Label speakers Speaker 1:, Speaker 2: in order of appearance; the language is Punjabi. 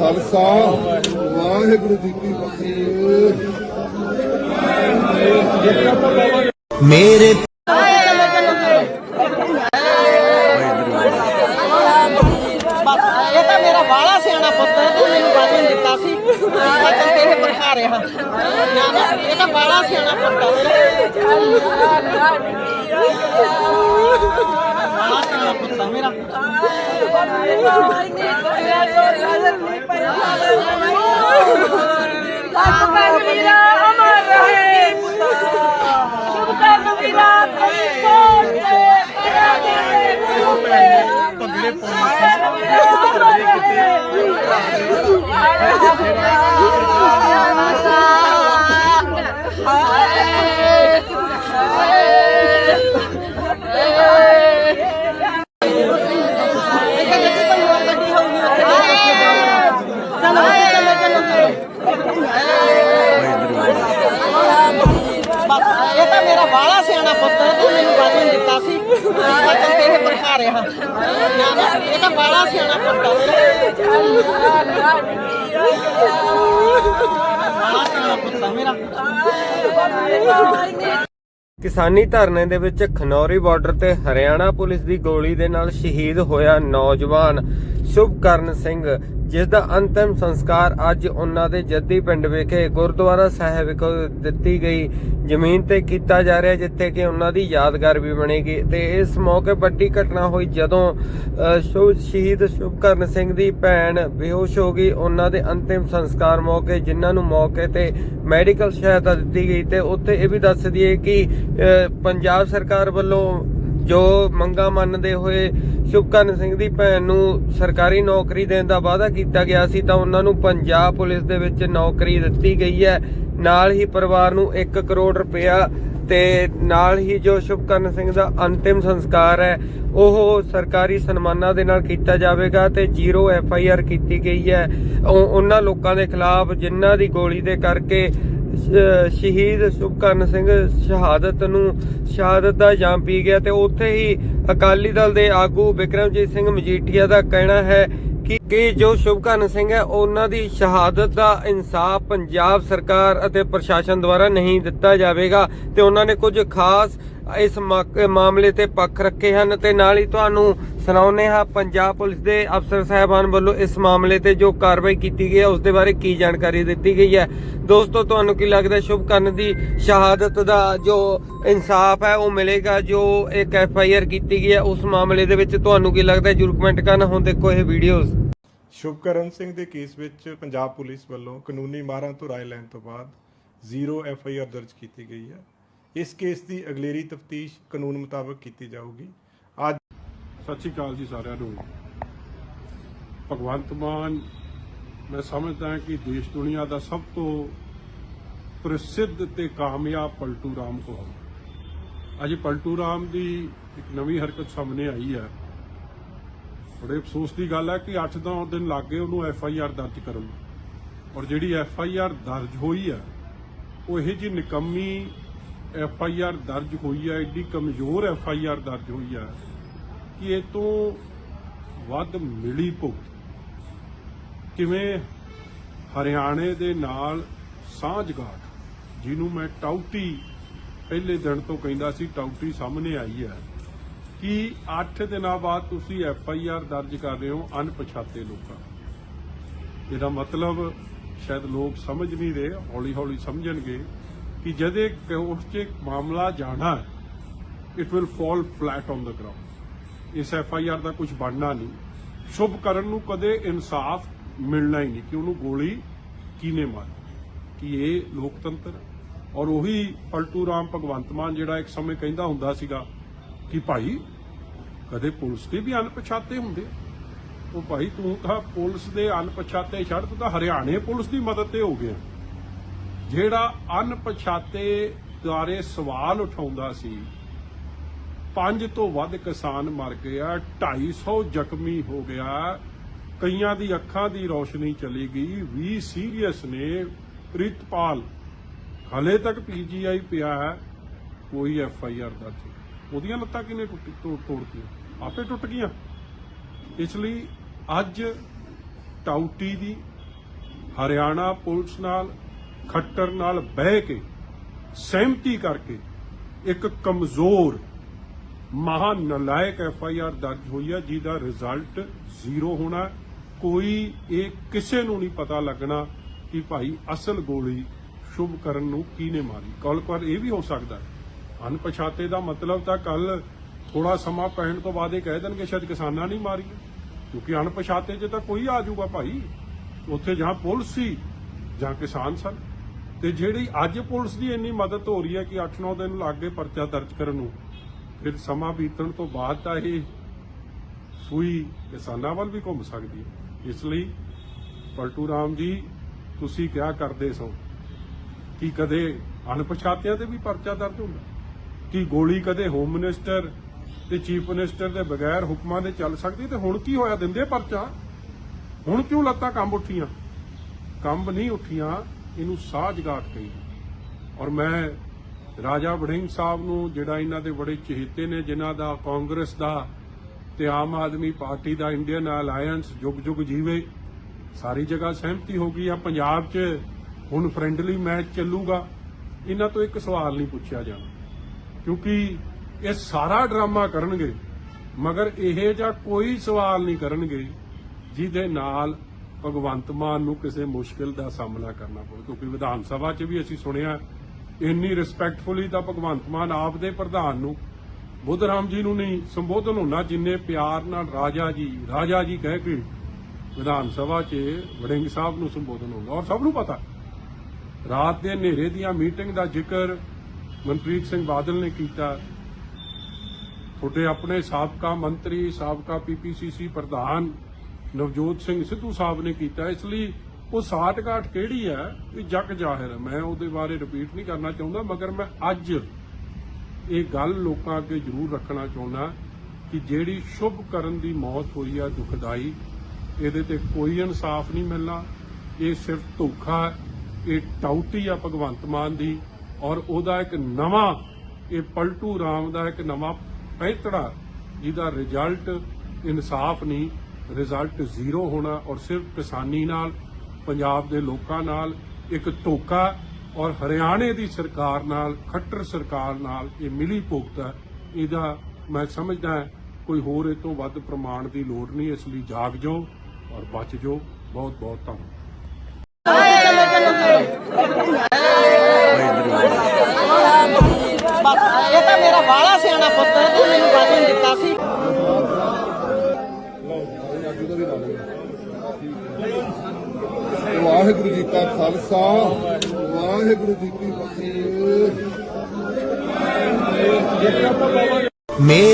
Speaker 1: ਖਾਲਸਾ। ਵਾਹਿਗੁਰੂ ਜੀ ਕੀ ਫਤਿਹ।
Speaker 2: ਮੇਰੇ
Speaker 3: ਬਸ ਇਹ ਤਾਂ ਮੇਰਾ ਬਾਲਾ ਸਿਆਣਾ ਪੁੱਤਰ ਹੈ, ਤੂੰ ਮੈਨੂੰ ਵਚਨ ਦਿੱਤਾ ਸੀ। ਮੈਂ ਤੇ ਇਹ ਪਰਖਾ ਰਿਹਾ। ਨਾ ਇਹ ਤਾਂ ਬਾਲਾ ਸਿਆਣਾ ਪੁੱਤਰ ਹੈ ਬਾਲਾ ਸਿਆਣਾ ਪੁੱਤ ਹੈ ਮੇਰਾ
Speaker 4: ਵੀਰਾ ਅਮਰ ਰਹੇ ਸ਼ੁਭ ਕਰਨ ਵੀਰਾ ਤੇਰੀ ਸੋਚ ਤੇ ਅੜਾ ਦੇ ਗੁਰੂ ਤੇ ਪਗਲੇ
Speaker 3: ਇਹ ਜਿੱਥੇ ਕੋਈ ਹੋਰ ਗੱਡੀ ਹੋਊਗੀ ਉੱਥੇ ਚਲੋ ਚਲੋ ਚਲੋ ਬਸ ਇਹ ਤਾਂ ਮੇਰਾ ਬਾਲਾ ਸਿਆਣਾ ਪੁੱਤ ਤੂੰ ਮੈਨੂੰ ਵਚਨ ਦਿੱਤਾ ਸੀ। ਵਚਨ ਤੇ ਇਹ ਪਰਖਾ ਰਿਹਾ ਇਹ ਤਾਂ ਬਾਲਾ ਸਿਆਣਾ ਪੁੱਤ ਬਾਲਾ ਸਿਆਣਾ ਪੁੱਤ ਮੇਰਾ।
Speaker 5: ਕਿਸਾਨੀ ਧਰਨੇ ਦੇ ਵਿੱਚ ਖਨੌਰੀ ਬਾਰਡਰ ਤੇ ਹਰਿਆਣਾ ਪੁਲਿਸ ਦੀ ਗੋਲੀ ਦੇ ਨਾਲ ਸ਼ਹੀਦ ਹੋਇਆ ਨੌਜਵਾਨ ਸ਼ੁਭਕਰਨ ਸਿੰਘ। ਜਿਸ ਦਾ ਅੰਤਿਮ ਸੰਸਕਾਰ ਅੱਜ ਉਹਨਾਂ ਦੇ ਜੱਦੀ ਪਿੰਡ ਵਿਖੇ ਗੁਰਦੁਆਰਾ ਸਾਹਿਬ ਵਿਖੇ ਦਿੱਤੀ ਗਈ। ਜ਼ਮੀਨ ਤੇ ਕੀਤਾ ਜਾ ਰਿਹਾ ਜਿੱਥੇ ਕਿ ਉਹਨਾਂ ਦੀ ਯਾਦਗਾਰ ਵੀ ਬਣੇਗੀ ਤੇ ਇਸ ਮੌਕੇ ਵੱਡੀ ਘਟਨਾ ਹੋਈ ਜਦੋਂ ਸ਼ੁਭ ਸ਼ਹੀਦ ਸ਼ੁਭਕਰਨ ਸਿੰਘ ਦੀ ਭੈਣ ਬੇਹੋਸ਼ ਹੋ ਗਈ। ਉਹਨਾਂ ਦੇ ਅੰਤਿਮ ਸੰਸਕਾਰ ਮੌਕੇ ਜਿਨ੍ਹਾਂ ਨੂੰ ਮੌਕੇ ਤੇ ਮੈਡੀਕਲ ਸਹਾਇਤਾ ਦਿੱਤੀ ਗਈ ਤੇ ਉੱਥੇ ਇਹ ਵੀ ਦੱਸ ਦਈਏ ਕਿ ਪੰਜਾਬ ਸਰਕਾਰ ਵੱਲੋਂ ਜੋ ਮੰਗਾ ਮੰਨਦੇ ਹੋਏ ਸ਼ੁਭਕਰਨ ਸਿੰਘ ਦੀ ਭੈਣ ਨੂੰ ਸਰਕਾਰੀ ਨੌਕਰੀ ਦੇਣ ਦਾ ਵਾਅਦਾ ਕੀਤਾ ਗਿਆ ਸੀ, ਤਾਂ ਉਹਨਾਂ ਨੂੰ ਪੰਜਾਬ ਪੁਲਿਸ ਦੇ ਵਿੱਚ ਨੌਕਰੀ ਦਿੱਤੀ ਗਈ ਹੈ। ਨਾਲ ਹੀ ਪਰਿਵਾਰ ਨੂੰ 1 ਕਰੋੜ ਰੁਪਇਆ ਤੇ ਨਾਲ ਹੀ ਜੋ ਸ਼ੁਭਕਰਨ ਸਿੰਘ ਦਾ ਅੰਤਿਮ ਸੰਸਕਾਰ ਹੈ, ਉਹ ਸਰਕਾਰੀ ਸਨਮਾਨਾਂ ਦੇ ਨਾਲ ਕੀਤਾ ਜਾਵੇਗਾ ਤੇ ਜ਼ੀਰੋ ਐਫ ਆਈ ਆਰ ਕੀਤੀ ਗਈ ਹੈ। ਉਹ- ਉਹਨਾਂ ਲੋਕਾਂ ਦੇ ਖਿਲਾਫ ਜਿਨ੍ਹਾਂ ਦੀ ਗੋਲੀ ਦੇ ਕਰਕੇ ਸ਼ਹੀਦ ਸ਼ੁਭਕਰਨ ਸਿੰਘ ਸ਼ਹਾਦਤ ਨੂੰ ਸ਼ਹਾਦਤ ਦਾ ਜਾਮ ਪੀ ਗਿਆ ਤੇ ਉੱਥੇ ਹੀ ਅਕਾਲੀ ਦਲ ਦੇ ਆਗੂ ਵਿਕਰਮਜੀਤ ਸਿੰਘ ਮਜੀਠੀਆ ਦਾ ਕਹਿਣਾ ਹੈ ਕਿ ਕਿ ਜੋ ਸ਼ੁਭਕਰਨ ਸਿੰਘ ਹੈ, ਉਹਨਾਂ ਦੀ ਸ਼ਹਾਦਤ ਦਾ ਇਨਸਾਫ ਪੰਜਾਬ ਸਰਕਾਰ ਅਤੇ ਪ੍ਰਸ਼ਾਸਨ ਦੁਆਰਾ ਨਹੀਂ ਦਿੱਤਾ ਜਾਵੇਗਾ ਤੇ ਉਹਨਾਂ ਨੇ ਕੁਝ ਖਾਸ ਇਸ ਮੌਕੇ- ਮਾਮਲੇ ਤੇ ਪੱਖ ਰੱਖੇ ਹਨ ਤੇ ਨਾਲ ਹੀ ਤੁਹਾਨੂੰ ਸੁਣਾਉਂਦੇ ਹਾਂ, ਪੰਜਾਬ ਪੁਲਿਸ ਦੇ ਅਫਸਰ ਸਾਹਿਬਾਨ ਵੱਲੋਂ ਇਸ ਮਾਮਲੇ ਤੇ ਜੋ ਕਾਰਵਾਈ ਕੀਤੀ ਗਈ ਹੈ, ਉਸ ਦੇ ਬਾਰੇ ਕੀ ਜਾਣਕਾਰੀ ਦਿੱਤੀ ਗਈ ਹੈ? ਦੋਸਤੋ, ਤੁਹਾਨੂੰ ਕੀ ਲੱਗਦਾ ਹੈ ਸ਼ੁਭਕਰਨ ਦੀ ਸ਼ਹਾਦਤ ਦਾ ਜੋ ਇਨਸਾਫ ਹੈ, ਉਹ ਮਿਲੇਗਾ, ਜੋ ਇੱਕ ਐਫ ਆਈ ਆਰ ਕੀਤੀ ਗਈ ਹੈ, ਉਸ ਮਾਮਲੇ ਦੇ ਵਿੱਚ ਤੁਹਾਨੂੰ ਕੀ ਲੱਗਦਾ ਜਰੂਰ ਕਮੈਂਟ ਕਰਨਾ, ਹੁਣ ਦੇਖੋ ਇਹ ਵੀਡੀਓਜ਼
Speaker 6: ਸ਼ੁਭਕਰਨ ਸਿੰਘ ਦੇ ਕੇਸ ਵਿੱਚ ਪੰਜਾਬ ਪੁਲਿਸ ਵੱਲੋਂ ਕਾਨੂੰਨੀ ਮਾਰਾਂ ਤੋਂ ਰਾਏ ਲੈਣ ਤੋਂ ਬਾਅਦ ਜ਼ੀਰੋ ਐਫ ਆਈ ਆਰ ਦਰਜ ਕੀਤੀ ਗਈ ਹੈ। ਇਸ ਕੇਸ ਦੀ ਅਗਲੇਰੀ ਤਫਤੀਸ਼ ਕਾਨੂੰਨ ਮੁਤਾਬਕ ਕੀਤੀ ਜਾਊਗੀ।
Speaker 7: ਸਤਿ ਸ਼੍ਰੀ ਅਕਾਲ ਜੀ ਸਾਰਿਆਂ ਨੂੰ। ਭਗਵੰਤ ਮਾਨ, ਮੈਂ ਸਮਝਦਾ ਕਿ ਦੇਸ਼ ਦੁਨੀਆ ਦਾ ਸਭ ਤੋਂ ਪ੍ਰਸਿੱਧ ਤੇ ਕਾਮਯਾਬ ਪਲਟੂ ਰਾਮ ਕੋ ਅੱਜ ਪਲਟੂ ਰਾਮ ਦੀ ਇੱਕ ਨਵੀਂ ਹਰਕਤ ਸਾਹਮਣੇ ਆਈ ਹੈ। ਬੜੇ ਅਫਸੋਸ ਦੀ ਗੱਲ ਹੈ ਕਿ 8-10 ਦਿਨ ਲੱਗ ਗਏ ਉਹਨੂੰ ਐਫ ਆਈ ਆਰ ਦਰਜ ਕਰਨ ਔਰ ਜਿਹੜੀ ਐਫ ਆਈ ਆਰ ਦਰਜ ਹੋਈ ਹੈ, ਉਹ ਇਹ ਜੀ ਨਿਕੰਮੀ ਐਫ ਆਈ ਆਰ ਦਰਜ ਹੋਈ ਹੈ ਏਡੀ ਕਮਜ਼ੋਰ ਐਫ ਆਈ ਆਰ ਦਰਜ ਹੋਈ ਹੈ ਕਿ ਇਹ ਤੋਂ ਵੱਧ ਮਿਲੀ ਭੁਗਤ। ਕਿਵੇਂ ਹਰਿਆਣੇ ਦੇ ਨਾਲ ਸਾਂਝਗਾਟ ਜਿਹਨੂੰ ਮੈਂ ਟਾਊਟੀ ਪਹਿਲੇ ਦਿਨ ਤੋਂ ਕਹਿੰਦਾ ਸੀ, ਟਾਊਟੀ ਸਾਹਮਣੇ ਆਈ ਹੈ, ਕਿ 8 ਦਿਨਾਂ ਬਾਅਦ ਤੁਸੀਂ ਐਫ ਆਈ ਆਰ ਦਰਜ ਕਰ ਰਹੇ ਹੋ ਅਣਪਛਾਤੇ ਲੋਕਾਂ। ਇਹਦਾ ਮਤਲਬ ਸ਼ਾਇਦ ਲੋਕ ਸਮਝ ਨਹੀਂ ਰਹੇ ਹੌਲੀ ਹੌਲੀ ਸਮਝਣਗੇ ਕਿ ਜਦੇ ਉਸ 'ਚ ਮਾਮਲਾ ਜਾਣਾ it will fall flat on the ground ਇਸ ਐਫ ਆਈ ਆਰ ਦਾ ਕੁਝ ਬਣਨਾ ਨਹੀਂ। ਸ਼ੁਭ ਕਰਨ ਨੂੰ ਕਦੇ ਇਨਸਾਫ ਮਿਲਣਾ ਹੀ ਨਹੀਂ, ਕਿ ਉਹਨੂੰ ਗੋਲੀ ਕਿਨੇ ਮਾਰੀ? ਕਿ ਇਹ ਲੋਕਤੰਤਰ ਔਰ ਉਹੀ ਪਲਟੂ ਰਾਮ ਭਗਵੰਤ ਮਾਨ ਜਿਹੜਾ ਇੱਕ ਸਮੇਂ ਕਹਿੰਦਾ ਹੁੰਦਾ ਸੀਗਾ ਕਿ ਭਾਈ, ਕਦੇ ਪੁਲਿਸ ਦੇ ਵੀ ਅਣਪਛਾਤੇ ਹੁੰਦੇ ਉਹ ਭਾਈ, ਤੂੰ ਤਾਂ ਪੁਲਿਸ ਦੇ ਅਣਪਛਾਤੇ ਛੱਡ, ਤੂੰ ਤਾਂ ਹਰਿਆਣੇ ਪੁਲਿਸ ਦੀ ਮਦਦ ਤੇ ਹੋ ਗਿਆ। ਜਿਹੜਾ ਅਣਪਛਾਤੇ ਦੁਆਰੇ ਸਵਾਲ ਉਠਾਉਂਦਾ ਸੀ ਪੰਜ ਤੋਂ ਵੱਧ ਕਿਸਾਨ ਮਰ ਗਏ ਆ 250 ਜ਼ਖਮੀ ਹੋ ਗਿਆ, ਕਈਆਂ ਦੀ ਅੱਖਾਂ ਦੀ ਰੋਸ਼ਨੀ ਚਲੀ ਗਈ 20 ਸੀਰੀਅਸ ਨੇ ਪ੍ਰਿਤਪਾਲ। ਹਲੇ ਤੱਕ ਪੀਜੀਆਈ ਪਿਆ ਹੈ, ਕੋਈ ਐਫ ਆਈ ਆਰ ਦਰਜ ਨਹੀਂ। ਉਹਦੀਆਂ ਲੱਤਾਂ ਕਿਨੇ ਟੁੱਟ, ਤੋੜ, ਤੋੜਤੀਆਂ? ਆਪੇ ਟੁੱਟ ਗਈਆਂ। ਇਸ ਲਈ ਅੱਜ ਟਾਊਟੀ ਦੀ ਹਰਿਆਣਾ ਪੁਲਿਸ ਨਾਲ, ਖੱਟਰ ਨਾਲ ਬਹਿ ਕੇ ਸਹਿਮਤੀ ਕਰਕੇ ਇੱਕ ਕਮਜ਼ੋਰ ਮਹਾ ਨਲਾਇਕ ਐਫ ਆਈ ਆਰ ਦਰਜ ਹੋਈ ਹੈ ਜਿਹਦਾ ਰਿਜ਼ਲਟ ਜ਼ੀਰੋ ਹੋਣਾ ਕੋਈ ਇਹ ਕਿਸੇ ਨੂੰ ਨਹੀਂ ਪਤਾ ਲੱਗਣਾ ਕਿ ਭਾਈ ਅਸਲ ਗੋਲੀ ਸ਼ੁਭ ਕਰਨ ਨੂੰ ਕਿਹਨੇ ਮਾਰੀ। ਕੱਲ ਪਰ ਇਹ ਵੀ ਹੋ ਸਕਦਾ ਅਣਪਛਾਤੇ ਦਾ ਮਤਲਬ ਤਾਂ ਕੱਲ ਥੋੜਾ ਸਮਾਂ ਪੈਣ ਤੋਂ ਬਾਅਦ ਇਹ ਕਹਿ ਦੇਣਗੇ, ਸ਼ਾਇਦ ਕਿਸਾਨਾਂ ਨਹੀਂ ਮਾਰੀ ਕਿਉਂਕਿ ਅਣਪਛਾਤੇ 'ਚ ਤਾਂ ਕੋਈ ਆ ਜਾਊਗਾ ਭਾਈ। ਉੱਥੇ ਜਾਂ ਪੁਲਿਸ ਸੀ ਜਾਂ ਕਿਸਾਨ ਸਨ। ਤੇ ਜਿਹੜੀ ਅੱਜ ਪੁਲਿਸ ਦੀ ਇੰਨੀ ਮਦਦ ਹੋ ਰਹੀ ਹੈ ਕਿ 8-9 ਦਿਨ ਲੱਗ ਗਏ ਪਰਚਾ ਦਰਜ ਕਰਨ ਨੂੰ ਫਿਰ ਸਮਾਂ ਬੀਤਣ ਤੋਂ ਬਾਅਦ ਤਾਂ ਇਹ ਸੂਈ ਕਿਸਾਨਾਂ ਵੱਲ ਵੀ ਘੁੰਮ ਸਕਦੀ ਹੈ। ਇਸ ਲਈ ਪਲਟੂ ਰਾਮ ਜੀ, ਤੁਸੀਂ ਕਿਆ ਕਰਦੇ ਸੋ? ਕਿ ਕਦੇ ਅਣਪਛਾਤਿਆਂ ਤੇ ਵੀ ਪਰਚਾ ਦਰਜ ਹੁੰਦਾ? ਕਿ ਗੋਲੀ ਕਦੇ ਹੋਮ ਮਿਨਿਸਟਰ ਤੇ ਚੀਫ ਮਿਨਿਸਟਰ ਦੇ ਬਗੈਰ ਹੁਕਮਾਂ ਦੇ ਚੱਲ ਸਕਦੀ? ਤੇ ਹੁਣ ਕੀ ਹੋਇਆ? ਦਿੰਦੇ ਪਰਚਾ? ਹੁਣ ਕਿਉਂ ਲੱਤਾਂ ਕੰਬ ਉੱਠੀਆਂ? ਕੰਬ ਨਹੀਂ ਉੱਠੀਆਂ, ਇਹਨੂੰ ਸਾਹ ਜਗਾਟ ਕਹੀ। ਔਰ ਮੈਂ ਰਾਜਾ ਵੜਿੰਗ ਸਾਹਿਬ ਨੂੰ ਜਿਹੜਾ ਇਹਨਾਂ ਦੇ ਬੜੇ ਚਹੇਤੇ ਨੇ, ਜਿਨ੍ਹਾਂ ਦਾ ਕਾਂਗਰਸ ਦਾ ਤੇ ਆਮ ਆਦਮੀ ਪਾਰਟੀ ਦਾ ਇੰਡੀਅਨ ਅਲਾਈਅੰਸ ਜੁਗ ਜੁਗ ਜੀਵੇ, ਸਾਰੀ ਜਗ੍ਹਾ ਸਹਿਮਤੀ ਹੋ ਗਈ ਆ। ਪੰਜਾਬ 'ਚ ਹੁਣ ਫ੍ਰੈਂਡਲੀ ਮੈਚ ਚੱਲੂਗਾ। ਇਹਨਾਂ ਤੋਂ ਇੱਕ ਸਵਾਲ ਨਹੀਂ ਪੁੱਛਿਆ ਜਾਣਾ ਕਿਉਂਕਿ ਇਹ ਸਾਰਾ ਡਰਾਮਾ ਕਰਨਗੇ, ਮਗਰ ਇਹ ਜਾਂ ਕੋਈ ਸਵਾਲ ਨਹੀਂ ਕਰਨਗੇ ਜਿਹਦੇ ਨਾਲ ਭਗਵੰਤ ਮਾਨ ਨੂੰ ਕਿਸੇ ਮੁਸ਼ਕਿਲ ਦਾ ਸਾਹਮਣਾ ਕਰਨਾ ਪਵੇ ਕਿਉਂਕਿ ਵਿਧਾਨ ਸਭਾ 'ਚ ਵੀ ਅਸੀਂ ਸੁਣਿਆ ਇੰਨੀ ਰਿਸਪੈਕਟਫੁਲੀ ਤਾਂ ਭਗਵੰਤ ਮਾਨ ਆਪ ਦੇ ਪ੍ਰਧਾਨ ਨੂੰ ਬੁੱਧ ਰਾਮ ਜੀ ਨੂੰ ਨਹੀਂ, ਸੰਬੋਧਨ ਹੋਣਾ ਜਿੰਨੇ ਪਿਆਰ ਨਾਲ ਰਾਜਾ ਜੀ ਰਾਜਾ ਜੀ ਕਹਿ ਕੇ ਵਿਧਾਨ ਸਭਾ 'ਚ ਵੜਿੰਗ ਸਾਹਿਬ ਨੂੰ ਸੰਬੋਧਨ ਹੋਣਾ ਔਰ ਸਭ ਨੂੰ ਪਤਾ ਰਾਤ ਦੇ ਹਨੇਰੇ ਦੀਆਂ ਮੀਟਿੰਗ ਦਾ ਜ਼ਿਕਰ ਮਨਪ੍ਰੀਤ ਸਿੰਘ ਬਾਦਲ ਨੇ ਕੀਤਾ। ਤੁਹਾਡੇ ਆਪਣੇ ਸਾਬਕਾ ਮੰਤਰੀ, ਸਾਬਕਾ ਪੀਪੀਸੀਸੀ ਪ੍ਰਧਾਨ ਨਵਜੋਤ ਸਿੰਘ ਸਿੱਧੂ ਸਾਹਿਬ ਨੇ ਕੀਤਾ। ਇਸ ਲਈ ਉਹ ਸਾਠਗਾਠ ਕਿਹੜੀ ਹੈ? ਇਹ ਜਗ ਜ਼ਾਹਿਰ ਹੈ। ਮੈਂ ਉਹਦੇ ਬਾਰੇ ਰਿਪੀਟ ਨਹੀਂ ਕਰਨਾ ਚਾਹੁੰਦਾ, ਮਗਰ ਮੈਂ ਅੱਜ ਇਹ ਗੱਲ ਲੋਕਾਂ ਅੱਗੇ ਜ਼ਰੂਰ ਰੱਖਣਾ ਚਾਹੁੰਦਾ ਕਿ ਜਿਹੜੀ ਸ਼ੁਭ ਕਰਨ ਦੀ ਮੌਤ ਹੋਈ ਆ, ਦੁਖਦਾਈ, ਇਹਦੇ ਤੇ ਕੋਈ ਇਨਸਾਫ ਨਹੀਂ ਮਿਲਣਾ। ਇਹ ਸਿਰਫ ਧੋਖਾ ਇਹ ਟਾਊਟੀ ਆ ਭਗਵੰਤ ਮਾਨ ਦੀ ਔਰ ਉਹਦਾ ਇੱਕ ਨਵਾਂ, ਇਹ ਪਲਟੂ ਰਾਮ ਦਾ ਇੱਕ ਨਵਾਂ ਪੈਂਤੜਾ, ਜਿਹਦਾ ਰਿਜ਼ਲਟ ਇਨਸਾਫ ਨਹੀਂ ਰਿਜ਼ਲਟ ਜ਼ੀਰੋ ਹੋਣਾ ਔਰ ਸਿਰਫ ਕਿਸਾਨੀ ਨਾਲ ਪੰਜਾਬ ਦੇ ਲੋਕਾਂ ਨਾਲ ਇੱਕ ਧੋਖਾ ਔਰ ਹਰਿਆਣੇ ਦੀ ਸਰਕਾਰ ਨਾਲ, ਖੱਟਰ ਸਰਕਾਰ ਨਾਲ ਇਹ ਮਿਲੀ ਭੁਗਤ ਹੈ ਇਹਦਾ ਮੈਂ ਸਮਝਦਾ ਕੋਈ ਹੋਰ ਇਹ ਤੋਂ ਵੱਧ ਪ੍ਰਮਾਣ ਦੀ ਲੋੜ ਨਹੀਂ, ਇਸ ਲਈ ਜਾਗ ਜਾਓ ਔਰ ਬਚ ਜਾਓ। ਬਹੁਤ ਬਹੁਤ ਧੰਨਵਾਦ।
Speaker 3: ਇਹ ਤਾਂ ਮੇਰਾ ਬਾਲਾ ਸਿਆਣਾ ਪੁੱਤ ਹੈ ਤੇ ਮੈਨੂੰ ਵਚਨ ਦਿੱਤਾ ਸੀ
Speaker 1: ਵਾਹਿਗੁਰੂ ਖਾਲਸਾ। ਵਾਹਿਗੁਰੂ ਜੀ ਕੀ ਫਤਿਹ।
Speaker 2: मेरे